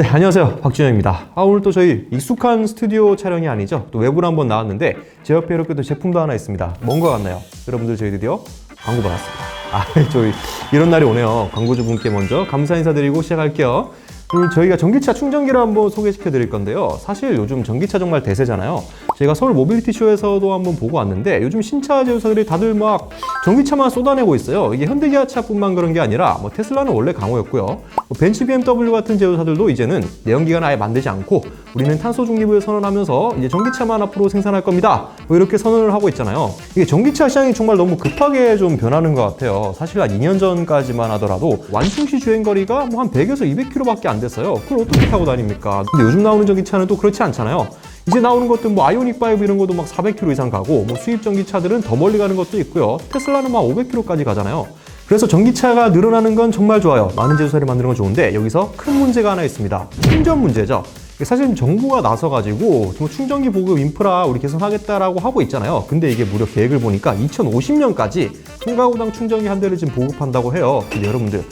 네, 안녕하세요. 박준영입니다. 아, 오늘 또 저희 익숙한 스튜디오 촬영이 아니죠. 또 외부로 한번 나왔는데 제 옆에 이렇게 또 제품도 하나 있습니다. 뭔가 같나요? 여러분들 저희 드디어 광고 받았습니다. 아, 저희 이런 날이 오네요. 광고주분께 먼저 감사 인사드리고 시작할게요. 오늘 저희가 전기차 충전기를 한번 소개시켜 드릴 건데요. 사실 요즘 전기차 정말 대세잖아요. 저희가 서울 모빌리티 쇼에서도 한번 보고 왔는데 요즘 신차 제조사들이 다들 막 전기차만 쏟아내고 있어요. 이게 현대기아차뿐만 그런 게 아니라 뭐 테슬라는 원래 강호였고요. 뭐 벤츠 BMW 같은 제조사들도 이제는 내연기관 아예 만들지 않고 우리는 탄소 중립을 선언하면서 이제 전기차만 앞으로 생산할 겁니다. 뭐 이렇게 선언을 하고 있잖아요. 이게 전기차 시장이 정말 너무 급하게 좀 변하는 것 같아요. 사실 한 2년 전까지만 하더라도 완충시 주행 거리가 뭐 한 100에서 200km밖에 안 됐어요. 그걸 어떻게 타고 다닙니까? 근데 요즘 나오는 전기차는 또 그렇지 않잖아요. 이제 나오는 것들 뭐 아이오닉 5 이런 것도 막 400km 이상 가고 뭐 수입 전기차들은 더 멀리 가는 것도 있고요. 테슬라는 막 500km까지 가잖아요. 그래서 전기차가 늘어나는 건 정말 좋아요. 많은 제조사를 만드는 건 좋은데 여기서 큰 문제가 하나 있습니다. 충전 문제죠. 사실 정부가 나서가지고 뭐 충전기 보급 인프라 우리 개선하겠다라고 하고 있잖아요. 근데 이게 무려 계획을 보니까 2050년까지 통가구당 충전기 한 대를 지금 보급한다고 해요. 근데 여러분들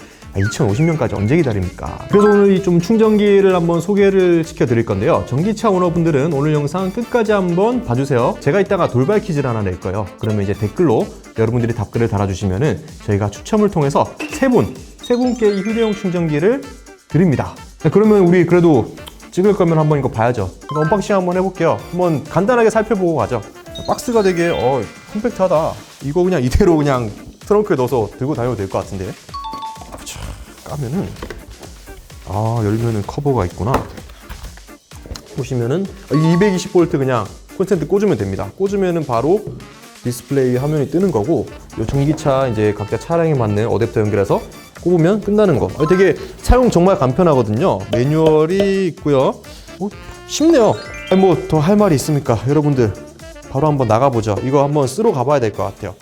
2050년까지 언제 기다립니까? 그래서 오늘 이 좀 충전기를 한번 소개를 시켜 드릴 건데요. 전기차 오너분들은 오늘 영상 끝까지 한번 봐주세요. 제가 이따가 돌발 퀴즈를 하나 낼 거예요. 그러면 이제 댓글로 여러분들이 답글을 달아주시면은 저희가 추첨을 통해서 세 분, 세 분께 이 휴대용 충전기를 드립니다. 네, 그러면 우리 그래도 찍을 거면 한번 이거 봐야죠. 이거 언박싱 한번 해볼게요. 한번 간단하게 살펴보고 가죠. 박스가 되게 어 컴팩트하다. 이거 그냥 이대로 그냥 트렁크에 넣어서 들고 다녀도 될 것 같은데. 자, 까면은 아 열면은 커버가 있구나. 보시면은 220V 그냥 콘센트 꽂으면 됩니다. 꽂으면은 바로 디스플레이 화면이 뜨는 거고 이 전기차 이제 각자 차량에 맞는 어댑터 연결해서 꼽으면 끝나는 거. 아, 되게 사용 정말 간편하거든요. 매뉴얼이 있고요. 어, 쉽네요. 뭐 더 할 말이 있습니까, 여러분들? 바로 한번 나가보죠. 이거 한번 쓰러 가봐야 될 것 같아요.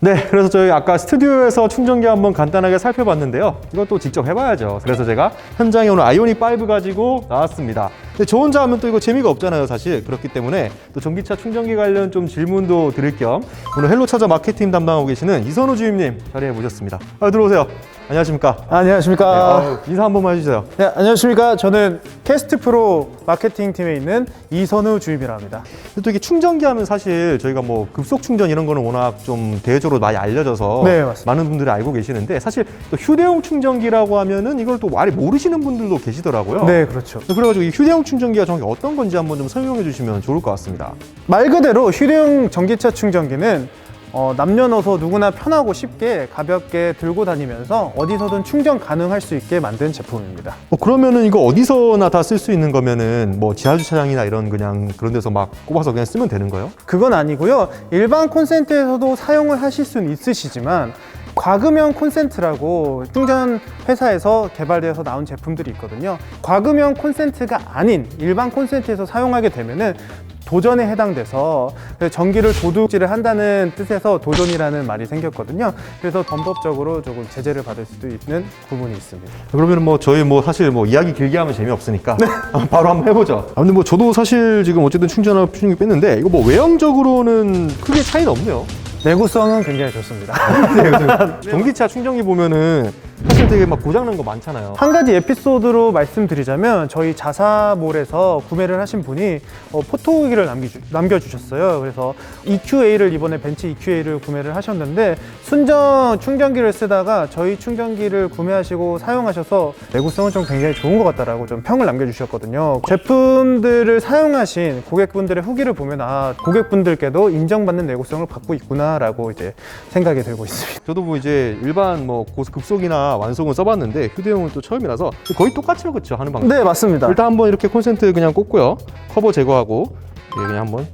네, 그래서 저희 아까 스튜디오에서 충전기 한번 간단하게 살펴봤는데요. 이것도 직접 해봐야죠. 그래서 제가 현장에 오늘 아이오닉 5 가지고 나왔습니다. 근데 저 혼자 하면 또 이거 재미가 없잖아요, 사실. 그렇기 때문에 또 전기차 충전기 관련 좀 질문도 드릴 겸 오늘 헬로차저 마케팅 담당하고 계시는 이선우 주임님 자리해 모셨습니다. 아, 들어오세요. 안녕하십니까. 네, 안녕하십니까. 아우, 인사 한 번만 해주세요. 네, 안녕하십니까. 저는 캐스트 프로 마케팅 팀에 있는 이선우 주임이라 합니다. 근데 또 이게 충전기 하면 사실 저희가 뭐 급속 충전 이런 거는 워낙 좀 대외적으로 많이 알려져서 네, 맞습니다. 많은 분들이 알고 계시는데 사실 또 휴대용 충전기라고 하면은 이걸 또 많이 모르시는 분들도 계시더라고요. 네, 그렇죠. 그래가지고 이 휴대용 충전기가 정확히 어떤 건지 한번 좀 설명해 주시면 좋을 것 같습니다. 말 그대로 휴대용 전기차 충전기는 어, 남녀노소 누구나 편하고 쉽게 가볍게 들고 다니면서 어디서든 충전 가능할 수 있게 만든 제품입니다. 어, 그러면은 이거 어디서나 다 쓸 수 있는 거면은 뭐 지하 주차장이나 이런 그냥 그런 데서 막 꼽아서 그냥 쓰면 되는 거예요? 그건 아니고요. 일반 콘센트에서도 사용을 하실 수는 있으시지만 과금형 콘센트라고 충전 회사에서 개발되어서 나온 제품들이 있거든요. 과금형 콘센트가 아닌 일반 콘센트에서 사용하게 되면은 도전에 해당돼서 전기를 도둑질을 한다는 뜻에서 도전이라는 말이 생겼거든요. 그래서 범법적으로 조금 제재를 받을 수도 있는 부분이 있습니다. 그러면 뭐 저희 뭐 사실 뭐 이야기 길게 하면 재미없으니까 바로 한번 해보죠. 아, 근데 뭐 저도 사실 지금 어쨌든 충전하고 충전기 뺐는데 이거 뭐 외형적으로는 크게 차이는 없네요. 내구성은 굉장히 좋습니다. 전기차 충전기 보면은 사실 되게 막 고장난 거 많잖아요. 한 가지 에피소드로 말씀드리자면 저희 자사몰에서 구매를 하신 분이 어, 포토기를 남겨주, 남겨주셨어요. 그래서 EQA를 이번에 벤츠 EQA를 구매를 하셨는데 순정 충전기를 쓰다가 저희 충전기를 구매하시고 사용하셔서 내구성은 좀 굉장히 좋은 것 같다라고 좀 평을 남겨주셨거든요. 제품들을 사용하신 고객분들의 후기를 보면 아 고객분들께도 인정받는 내구성을 갖고 있구나라고 이제 생각이 들고 있습니다. 저도 뭐 이제 일반 뭐 고급속이나 완성은 써봤는데 휴대용은 또 처음이라서 거의 똑같죠, 그렇죠? 하는 방법. 네 맞습니다. 일단 한번 이렇게 콘센트 그냥 꽂고요. 커버 제거하고 예, 그냥 한번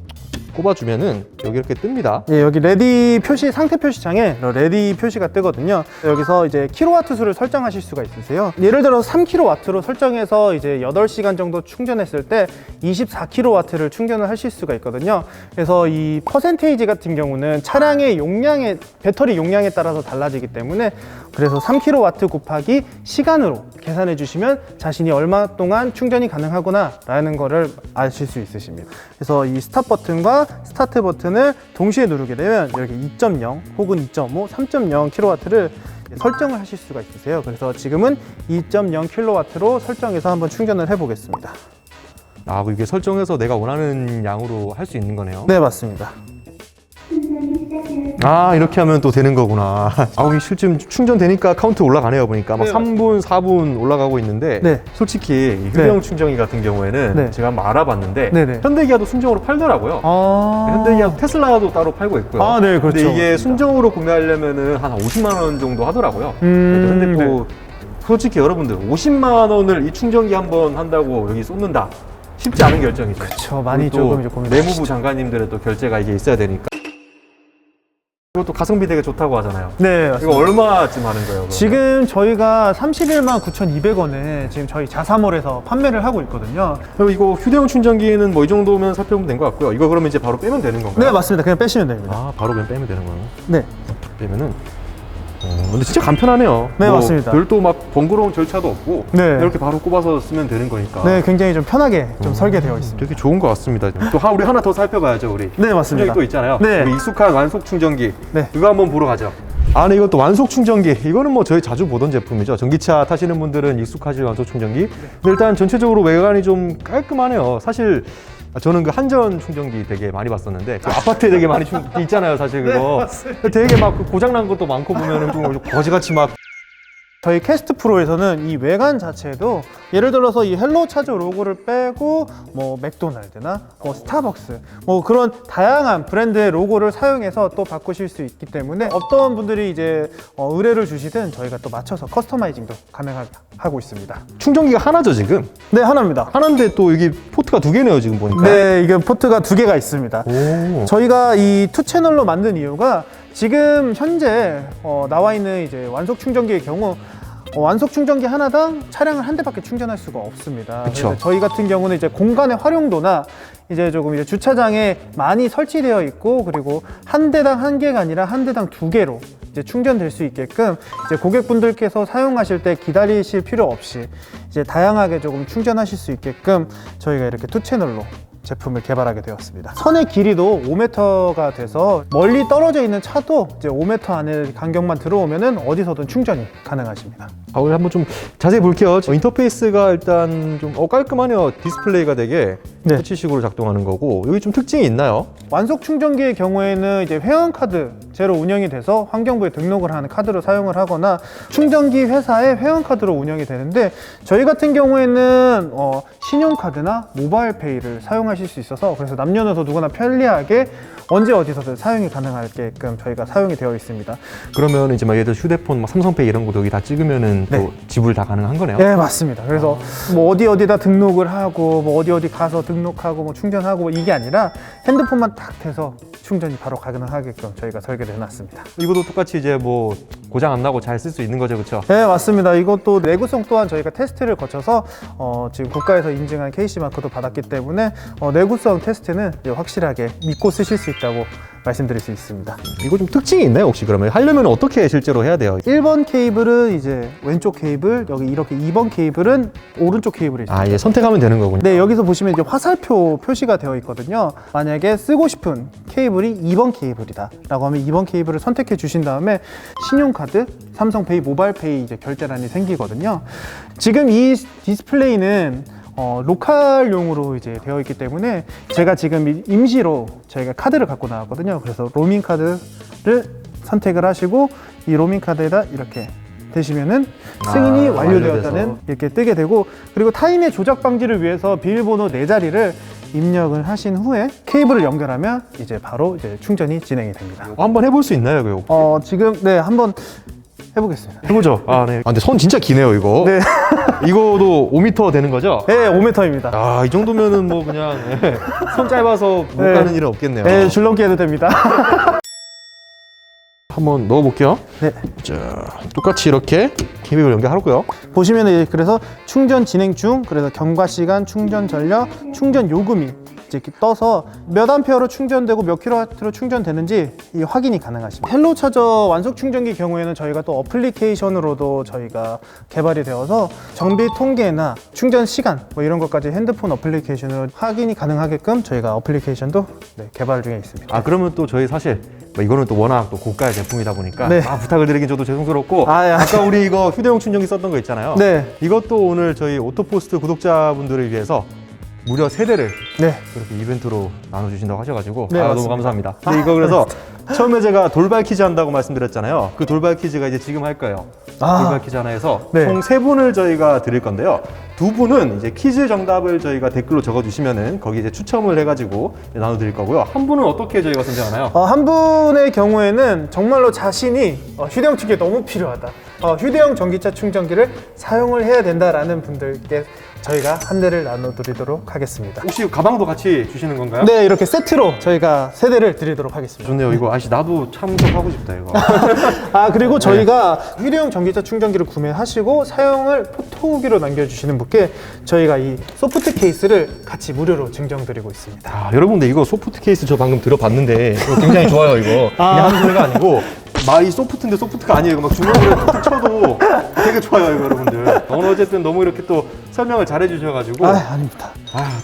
꼽아주면은 여기 이렇게 뜹니다. 예, 여기 레디 표시 상태 표시창에 레디 표시가 뜨거든요. 여기서 이제 킬로와트 수를 설정하실 수가 있으세요. 예를 들어서 3킬로와트로 설정해서 이제 8시간 정도 충전했을 때 24킬로와트를 충전을 하실 수가 있거든요. 그래서 이 퍼센테이지 같은 경우는 차량의 용량에 배터리 용량에 따라서 달라지기 때문에 그래서 3킬로와트 곱하기 시간으로 계산해 주시면 자신이 얼마 동안 충전이 가능하구나 라는 거를 아실 수 있으십니다. 그래서 이 스탑 버튼과 스타트 버튼을 동시에 누르게 되면 여기 2.0 혹은 2.5, 3.0 킬로와트를 설정을 하실 수가 있으세요. 그래서 지금은 2.0kW로 설정해서 한번 충전을 해 보겠습니다. 아, 뭐 이게 설정해서 내가 원하는 양으로 할 수 있는 거네요. 네, 맞습니다. 아, 이렇게 하면 또 되는 거구나. 아, 이게 실제 충전되니까 카운트 올라가네요, 보니까. 막 네, 3분, 4분 올라가고 있는데. 네. 솔직히 이 휴대용 충전기 같은 경우에는 네. 제가 한번 알아봤는데 네 네. 현대기아도 순정으로 팔더라고요. 아, 현대기아 테슬라도 따로 팔고 있고요. 아, 네, 그렇죠. 근데 이게. 순정으로 구매하려면은 한 50만 원 정도 하더라고요. 음, 근데 또 솔직히 여러분들 50만 원을 이 충전기 한 번 한다고 여기 쏟는다. 쉽지 않은 결정이죠. 그렇죠. 많이 조금 이제 고민. 내무부 장관님들의 또 결제가 이게 있어야 되니까. 또 가성비 되게 좋다고 하잖아요. 네, 맞습니다. 이거 얼마쯤 하는 거예요? 그러면? 지금 저희가 31만 9,200원에 지금 저희 자사몰에서 판매를 하고 있거든요. 그리고 이거 휴대용 충전기는 뭐 이 정도면 살펴보면 된 것 같고요. 이거 그러면 이제 바로 빼면 되는 건가요? 네, 맞습니다. 그냥 빼시면 됩니다. 아, 바로 그냥 빼면 되는 거예요. 네. 빼면은 어, 근데 진짜 간편하네요. 네, 뭐 맞습니다. 별도 막 번거로운 절차도 없고 네. 이렇게 바로 꼽아서 쓰면 되는 거니까. 네, 굉장히 좀 편하게 좀 설계되어 있습니다. 되게 좋은 것 같습니다. 또 하, 우리 하나 더 살펴봐야죠, 우리. 네, 맞습니다. 충전기 또 있잖아요. 네. 우리 익숙한 완속 충전기. 네. 이거 한번 보러 가죠. 아, 네, 이것도 완속 충전기. 이거는 뭐 저희 자주 보던 제품이죠. 전기차 타시는 분들은 익숙하실 완속 충전기. 근데 일단 전체적으로 외관이 좀 깔끔하네요. 사실 저는 그 한전 충전기 되게 많이 봤었는데 그 아파트에 되게 많이 충 있잖아요, 사실 그거. 되게 막그 고장난 것도 많고 보면은 좀 거지같이 막 저희 캐스트 프로에서는 이 외관 자체도 예를 들어서 이 헬로 차저 로고를 빼고 뭐 맥도날드나 뭐 스타벅스 뭐 그런 다양한 브랜드의 로고를 사용해서 또 바꾸실 수 있기 때문에 어떤 분들이 이제 어, 의뢰를 주시든 저희가 또 맞춰서 커스터마이징도 가능하게 하고 있습니다. 충전기가 하나죠, 지금. 네, 하나입니다. 하나인데 또 여기 포트가 두 개네요, 지금 보니까. 네, 이게 포트가 두 개가 있습니다. 오. 저희가 이 투 채널로 만든 이유가 지금 현재 어, 나와 있는 이제 완속 충전기의 경우 어, 완속 충전기 하나당 차량을 한 대밖에 충전할 수가 없습니다. 그쵸. 그래서 저희 같은 경우는 이제 공간의 활용도나 이제 조금 이제 주차장에 많이 설치되어 있고 그리고 한 대당 한 개가 아니라 한 대당 두 개로 이제 충전될 수 있게끔 이제 고객분들께서 사용하실 때 기다리실 필요 없이 이제 다양하게 조금 충전하실 수 있게끔 저희가 이렇게 투 채널로 제품을 개발하게 되었습니다. 선의 길이도 5m가 돼서 멀리 떨어져 있는 차도 이제 5m 안에 간격만 들어오면은 어디서든 충전이 가능하십니다. 아, 우리 한번 좀 자세히 볼게요. 저 인터페이스가 일단 좀 어, 깔끔하네요. 디스플레이가 되게 네. 터치식으로 작동하는 거고 여기 좀 특징이 있나요? 완속 충전기의 경우에는 이제 회원 카드 제로 운영이 돼서 환경부에 등록을 하는 카드로 사용을 하거나 충전기 회사의 회원 카드로 운영이 되는데 저희 같은 경우에는 어, 신용카드나 모바일페이를 사용 하실 수 있어서 그래서 남녀노소 누구나 편리하게 언제 어디서든 사용이 가능하게끔 저희가 사용이 되어 있습니다. 그러면 이제 막 예를 들어 휴대폰, 막 삼성페이 이런 것도 여기 다 찍으면은 네. 또 지불 다 가능한 거네요. 네 맞습니다. 그래서 뭐 어디 어디다 등록을 하고 뭐 어디 어디 가서 등록하고 뭐 충전하고 뭐 이게 아니라 핸드폰만 딱 대서 충전이 바로 가능하게끔 저희가 설계를 해놨습니다. 이것도 똑같이 이제 뭐 고장 안 나고 잘 쓸 수 있는 거죠, 그렇죠? 네 맞습니다. 이것도 내구성 또한 저희가 테스트를 거쳐서 어, 지금 국가에서 인증한 KC 마크도 받았기 때문에 어, 내구성 테스트는 이제 확실하게 믿고 쓰실 수 있다고 말씀드릴 수 있습니다. 이거 좀 특징이 있나요, 혹시 그러면 하려면 어떻게 실제로 해야 돼요? 1번 케이블은 이제 왼쪽 케이블, 여기 이렇게 2번 케이블은 오른쪽 케이블이 아, 예, 선택하면 되는 거군요. 네, 여기서 보시면 이제 화살표 표시가 되어 있거든요. 만약에 쓰고 싶은 케이블이 2번 케이블이다. 라고 하면 2번 케이블을 선택해 주신 다음에 신용카드, 삼성페이, 모바일페이 이제 결제란이 생기거든요. 지금 이 디스플레이는 어, 로컬용으로 이제 되어 있기 때문에 제가 지금 이- 임시로 저희가 카드를 갖고 나왔거든요. 그래서 로밍 카드를 선택을 하시고 이 로밍 카드에다 이렇게 대시면은 승인이 아, 완료되었다는 완료돼서. 이렇게 뜨게 되고 그리고 타임의 조작 방지를 위해서 비밀번호 네 자리를 입력을 하신 후에 케이블을 연결하면 이제 바로 이제 충전이 진행이 됩니다. 어, 한번 해볼 수 있나요, 이거? 어 지금 네 한번 해보겠습니다. 해보죠. 아, 네. 아, 근데 손 진짜 기네요, 이거. 네, 이거도 5m 되는 거죠? 네 5m입니다. 아, 이 정도면은 뭐 그냥 예, 손 짧아서 못 네. 가는 일은 없겠네요. 네 줄넘기 해도 됩니다. 한번 넣어볼게요. 네. 자, 똑같이 이렇게 케이블 연결하고요. 보시면 이제 그래서 충전 진행 중 그래서 경과 시간 충전 전력 충전 요금이 이렇게 떠서 몇 암페어로 충전되고 몇 킬로와트로 충전되는지 이 확인이 가능하십니다. 헬로 차저 완속 충전기 경우에는 저희가 또 어플리케이션으로도 저희가 개발이 되어서 정비 통계나 충전 시간 뭐 이런 것까지 핸드폰 어플리케이션으로 확인이 가능하게끔 저희가 어플리케이션도 네, 개발 중에 있습니다. 아, 그러면 또 저희 사실 뭐 이거는 또 워낙 또 고가의 제품이다 보니까 네. 아, 부탁을 드리긴 저도 죄송스럽고 아, 예. 아까 우리 이거 휴대용 충전기 썼던 거 있잖아요. 네. 이것도 오늘 저희 오토포스트 구독자분들을 위해서 무려 세 대를 네. 그렇게 이벤트로 나눠주신다고 하셔가지고 네, 아, 너무 맞습니다. 감사합니다. 근데 이거 그래서 처음에 제가 돌발 퀴즈 한다고 말씀드렸잖아요. 그 돌발 퀴즈가 이제 지금 할 거예요. 아. 돌발 퀴즈 하나 해서 네. 총 세 분을 저희가 드릴 건데요. 두 분은 이제 퀴즈 정답을 저희가 댓글로 적어주시면은 거기 이제 추첨을 해가지고 나눠드릴 거고요. 한 분은 어떻게 저희가 선정하나요? 어, 한 분의 경우에는 정말로 자신이 어, 휴대용 충전기 너무 필요하다. 어, 휴대용 전기차 충전기를 사용을 해야 된다라는 분들께 저희가 한 대를 나눠드리도록 하겠습니다. 혹시 가방도 같이 주시는 건가요? 네, 이렇게 세트로 저희가 세 대를 드리도록 하겠습니다. 좋네요. 이거 아씨 나도 참석하고 싶다 이거. 아 그리고 저희가 휴대용 전기차 충전기를 구매하시고 사용을 포토 후기로 남겨주시는 분께 저희가 이 소프트 케이스를 같이 무료로 증정드리고 있습니다. 아, 여러분들 이거 소프트 케이스 저 방금 들어봤는데 이거 굉장히 좋아요 이거 그냥 하는 소리가 아니고 마이 소프트인데 소프트가 아니에요 막 주먹으로 툭툭 쳐도 되게 좋아요 이거 여러분들 오늘 어쨌든 너무 이렇게 또 설명을 잘 해주셔가지고 아 아, 아닙니다.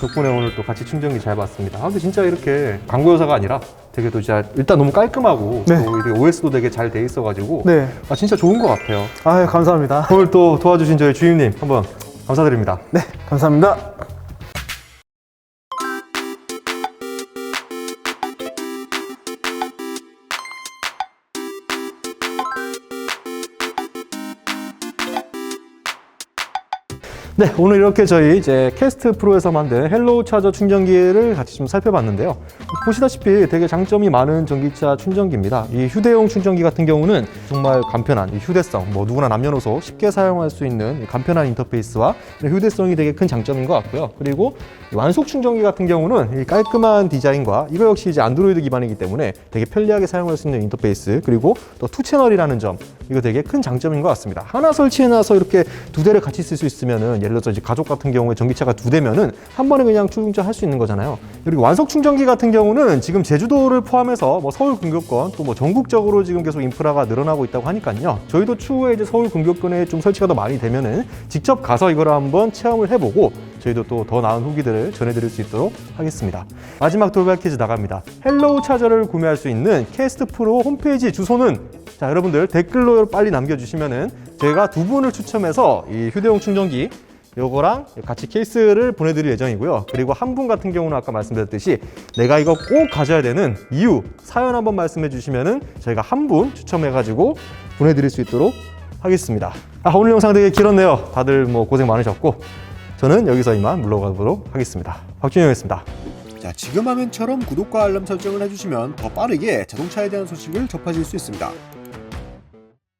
덕분에 오늘 또 같이 충전기 잘 봤습니다 아 근데 진짜 이렇게 광고 여사가 아니라 되게 또 진짜 일단 너무 깔끔하고 네. 또 이렇게 OS도 되게 잘 돼 있어가지고 네. 아 진짜 좋은 것 같아요 아 감사합니다. 오늘 또 도와주신 저희 주임님 한번 감사드립니다 네 감사합니다. 네, 오늘 이렇게 저희 이제 캐스트 프로에서 만든 헬로우 차저 충전기를 같이 좀 살펴봤는데요. 보시다시피 되게 장점이 많은 전기차 충전기입니다. 이 휴대용 충전기 같은 경우는 정말 간편한 이 휴대성, 뭐 누구나 남녀노소 쉽게 사용할 수 있는 이 간편한 인터페이스와 휴대성이 되게 큰 장점인 것 같고요. 그리고 이 완속 충전기 같은 경우는 이 깔끔한 디자인과 이거 역시 이제 안드로이드 기반이기 때문에 되게 편리하게 사용할 수 있는 인터페이스 그리고 또 투 채널이라는 점 이거 되게 큰 장점인 것 같습니다. 하나 설치해놔서 이렇게 두 대를 같이 쓸 수 있으면은 예를 들어서 이제 가족 같은 경우에 전기차가 두 대면은 한 번에 그냥 충전할 수 있는 거잖아요. 그리고 완속 충전기 같은 경우는 지금 제주도를 포함해서 뭐 서울 근교권 또 뭐 전국적으로 지금 계속 인프라가 늘어나고 있다고 하니까요. 저희도 추후에 이제 서울 근교권에 좀 설치가 더 많이 되면은 직접 가서 이거를 한번 체험을 해보고 저희도 또 더 나은 후기들을 전해드릴 수 있도록 하겠습니다. 마지막 돌발 퀴즈 나갑니다. 헬로우 차저를 구매할 수 있는 캐스트 프로 홈페이지 주소는 자 여러분들 댓글로 빨리 남겨주시면은 제가 두 분을 추첨해서 이 휴대용 충전기 요거랑 같이 케이스를 보내드릴 예정이고요. 그리고 한 분 같은 경우는 아까 말씀드렸듯이 내가 이거 꼭 가져야 되는 이유 사연 한번 말씀해 주시면은 저희가 한 분 추첨해가지고 보내드릴 수 있도록 하겠습니다. 아, 오늘 영상 되게 길었네요. 다들 뭐 고생 많으셨고 저는 여기서 이만 물러가도록 하겠습니다. 박준영이었습니다. 자, 지금 화면처럼 구독과 알람 설정을 해주시면 더 빠르게 자동차에 대한 소식을 접하실 수 있습니다.